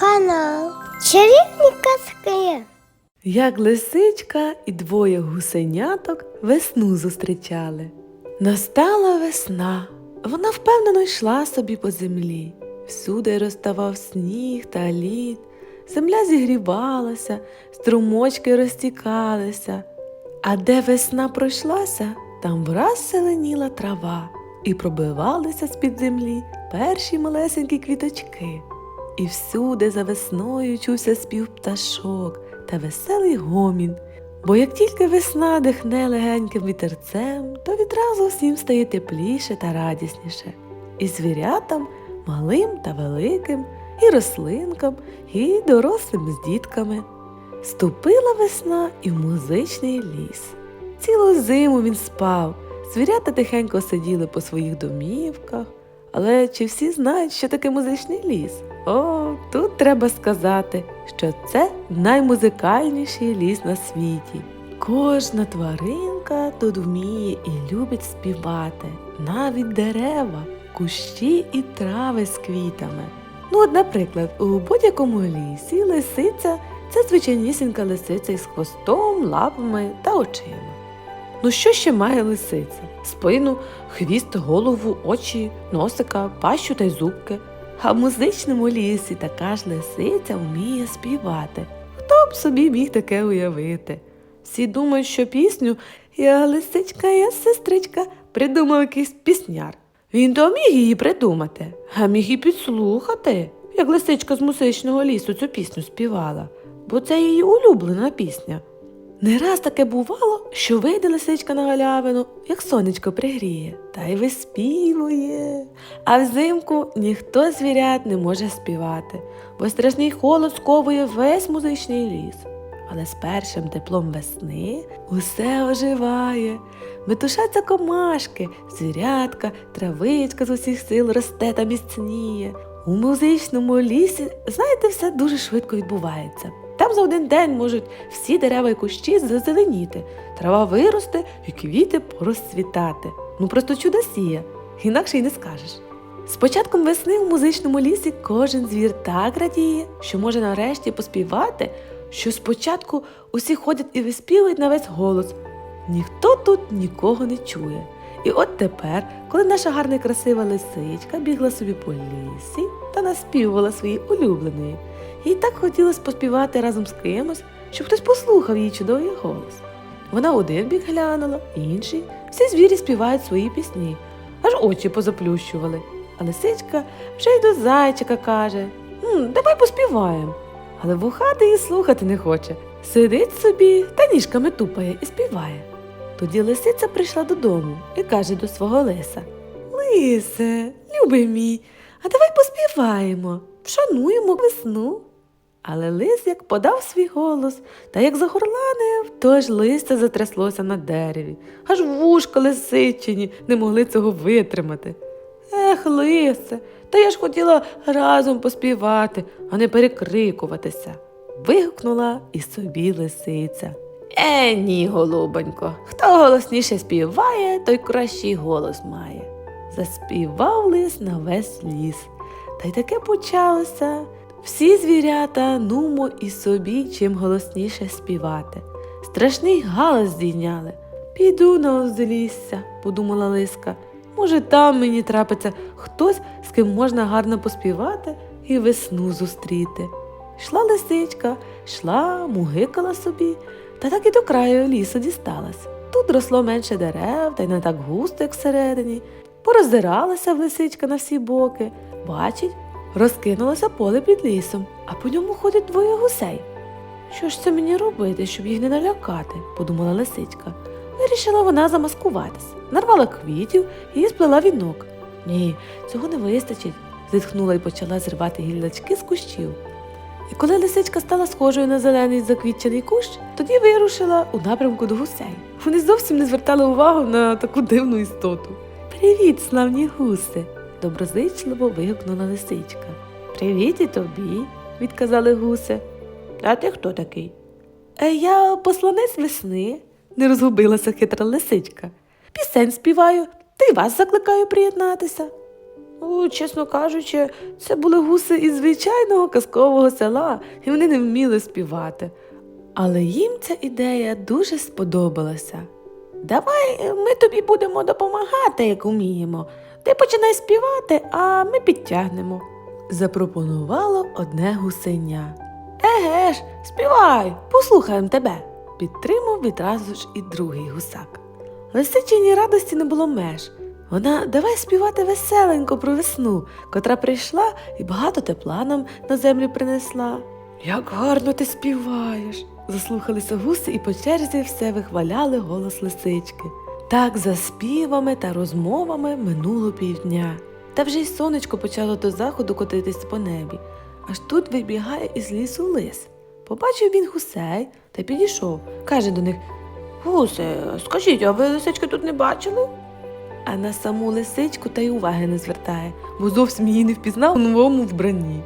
Канал Чарівні казки. Як лисичка і двоє гусеняток весну зустрічали. Настала весна. Вона впевнено йшла собі по землі. Всюди розставав сніг та лід, земля зігрівалася, струмочки розтікалися. А де весна пройшлася, там враз зеленіла трава, і пробивалися з-під землі перші малесенькі квіточки. І всюди за весною чувся спів пташок та веселий гомін. Бо як тільки весна дихне легеньким вітерцем, то відразу всім стає тепліше та радісніше. І звірятам, малим та великим, і рослинкам, і дорослим з дітками. Ступила весна і в музичний ліс. Цілу зиму він спав, звірята тихенько сиділи по своїх домівках. Але чи всі знають, що таке музичний ліс? О, тут треба сказати, що це наймузикальніший ліс на світі. Кожна тваринка тут вміє і любить співати, навіть дерева, кущі і трави з квітами. Ну, от, наприклад, у будь-якому лісі лисиця це звичайнісінька лисиця із хвостом, лапами та очима. Ну що ще має лисиця? Спину, хвіст, голову, очі, носика, пащу та й зубки. А в музичному лісі така ж лисиця вміє співати. Хто б собі міг таке уявити? Всі думають, що пісню Я лисичка, я сестричка придумав якийсь пісняр. Він то міг її придумати, а міг і підслухати, як лисичка з музичного лісу цю пісню співала, бо це її улюблена пісня. Не раз таке бувало, що вийде лисичка на галявину, як сонечко пригріє, та й виспівує. А взимку ніхто звірят не може співати, бо страшний холод сковує весь музичний ліс. Але з першим теплом весни усе оживає. Метушаться комашки, звірятка, травичка з усіх сил росте та міцніє. У музичному лісі, знаєте, все дуже швидко відбувається. Там за один день можуть всі дерева і кущі зазеленіти, трава виросте і квіти порозцвітати. Ну просто чудосія, інакше й не скажеш. З початком весни у музичному лісі кожен звір так радіє, що може нарешті поспівати, що спочатку усі ходять і виспівують на весь голос. Ніхто тут нікого не чує. І от тепер, коли наша гарна красива лисичка бігла собі по лісі та наспівувала свої улюбленої, їй так хотілося поспівати разом з кимось, щоб хтось послухав її чудовий голос. Вона один бік глянула, інший, всі звірі співають свої пісні, аж очі позаплющували. А лисичка вже й до зайчика каже «М, Давай поспіваємо. Але вухати її слухати не хоче. Сидить собі та ніжками тупає і співає. Тоді лисиця прийшла додому і каже до свого лиса Лисе, любий мій, а давай поспіваємо, вшануємо весну. Але лис як подав свій голос та як загорланив, то ж листя затряслося на дереві, аж вушка лисичині не могли цього витримати. Ех, лисе, та я ж хотіла разом поспівати, а не перекрикуватися. Вигукнула і собі лисиця. Е, ні, голубонько, хто голосніше співає, той кращий голос має. Заспівав лис на весь ліс. Та й таке почалося. Всі звірята нумо і собі чим голосніше співати. Страшний галас здійняли. Піду на узлісся, подумала лиска. Може, там мені трапиться хтось, з ким можна гарно поспівати і весну зустріти. Йшла лисичка, йшла, мугикала собі, та так і до краю лісу дісталась. Тут росло менше дерев, та й не так густо, як всередині. Пороздиралася лисичка на всі боки. Бачить, розкинулося поле під лісом, а по ньому ходять двоє гусей. Що ж це мені робити, щоб їх не налякати? подумала лисичка. Вирішила вона замаскуватись, нарвала квітів і сплела вінок. Ні, цього не вистачить, зітхнула і почала зривати гіллячки з кущів. І коли лисичка стала схожою на зелений заквітчений кущ, тоді вирушила у напрямку до гусей. Вони зовсім не звертали увагу на таку дивну істоту. Привіт, славні гуси! Доброзичливо вигукнула лисичка. Привіт і тобі, відказали гуси. А ти хто такий? «Е, Я посланець весни, не розгубилася хитра лисичка. Пісень співаю, та й вас закликаю приєднатися. Ну, чесно кажучи, це були гуси із звичайного казкового села, і вони не вміли співати. Але їм ця ідея дуже сподобалася. Давай ми тобі будемо допомагати, як уміємо. Ти починай співати, а ми підтягнемо. Запропонувало одне гусеня. Еге ж, співай, послухаємо тебе, підтримав відразу ж і другий гусак. Лисичині радості не було меж. Вона давай співати веселенько про весну, котра прийшла і багато тепла нам на землю принесла. Як гарно ти співаєш. Заслухалися гуси і по черзі все вихваляли голос лисички. Так за співами та розмовами минуло півдня. Та вже й сонечко почало до заходу котитись по небі. Аж тут вибігає із лісу лис. Побачив він гусей та підійшов. Каже до них Гусе, скажіть, а ви лисички тут не бачили? А на саму лисичку та й уваги не звертає, бо зовсім її не впізнав у новому вбранні.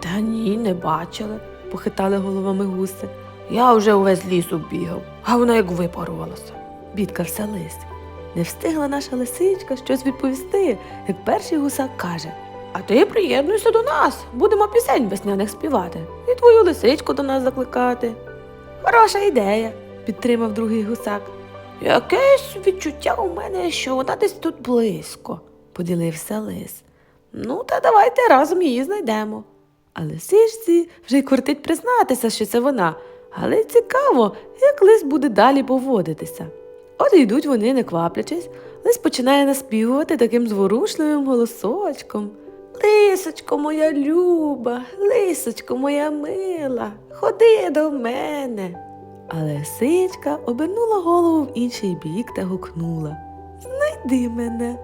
Та ні, не бачили, похитали головами гуси. Я вже увесь ліс оббігав, а вона як випарувалася. Бідкався лис. Не встигла наша лисичка щось відповісти, як перший гусак каже. А ти приєднуйся до нас, будемо пісень весняних співати і твою лисичку до нас закликати. Хороша ідея, підтримав другий гусак. Якесь відчуття у мене, що вона десь тут близько, поділився лис. Ну, та давайте разом її знайдемо. А лисичці вже й кортить признатися, що це вона, але цікаво, як лис буде далі поводитися. От йдуть вони, не кваплячись, лис починає наспівувати таким зворушливим голосочком. Лисочко моя люба, лисочко моя мила, ходи до мене. А лисичка обернула голову в інший бік та гукнула Знайди мене.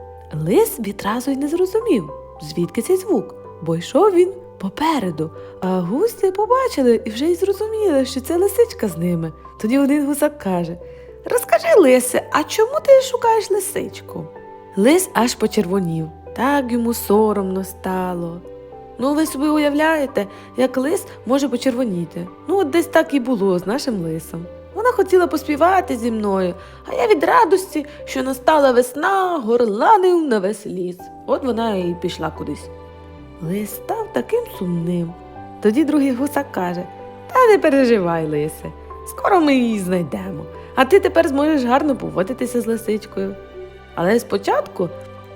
Лис відразу й не зрозумів, звідки цей звук, бо йшов він попереду, а гуси побачили і вже й зрозуміли, що це лисичка з ними. Тоді один гусак каже Розкажи, лисе, а чому ти шукаєш лисичку? Лис аж почервонів, так йому соромно стало. Ну, ви собі уявляєте, як лис може почервоніти. Ну, от десь так і було з нашим лисом. Вона хотіла поспівати зі мною, а я від радості, що настала весна, горланив на весь ліс. От вона і пішла кудись. Лис став таким сумним. Тоді другий гусак каже: Та не переживай, лисе, скоро ми її знайдемо, а ти тепер зможеш гарно поводитися з лисичкою. Але спочатку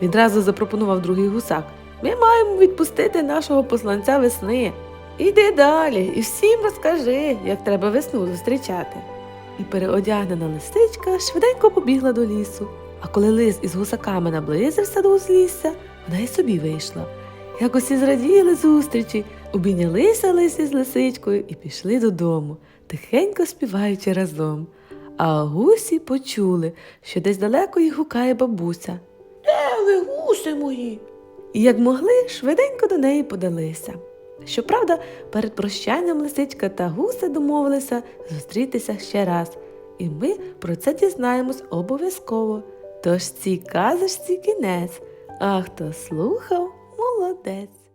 відразу запропонував другий гусак. Ми маємо відпустити нашого посланця весни. Іди далі і всім розкажи, як треба весну зустрічати. І переодягнена лисичка швиденько побігла до лісу. А коли лис із гусаками наблизився до узлісся, вона й собі вийшла. Як усі зраділи зустрічі, обійнялися лис із лисичкою і пішли додому, тихенько співаючи разом. А гусі почули, що десь далеко їх гукає бабуся. Де ви, гуси мої? І як могли, швиденько до неї подалися. Щоправда, перед прощанням лисичка та гуси домовилися зустрітися ще раз, і ми про це дізнаємось обов'язково. Тож цій казочці кінець, а хто слухав, молодець.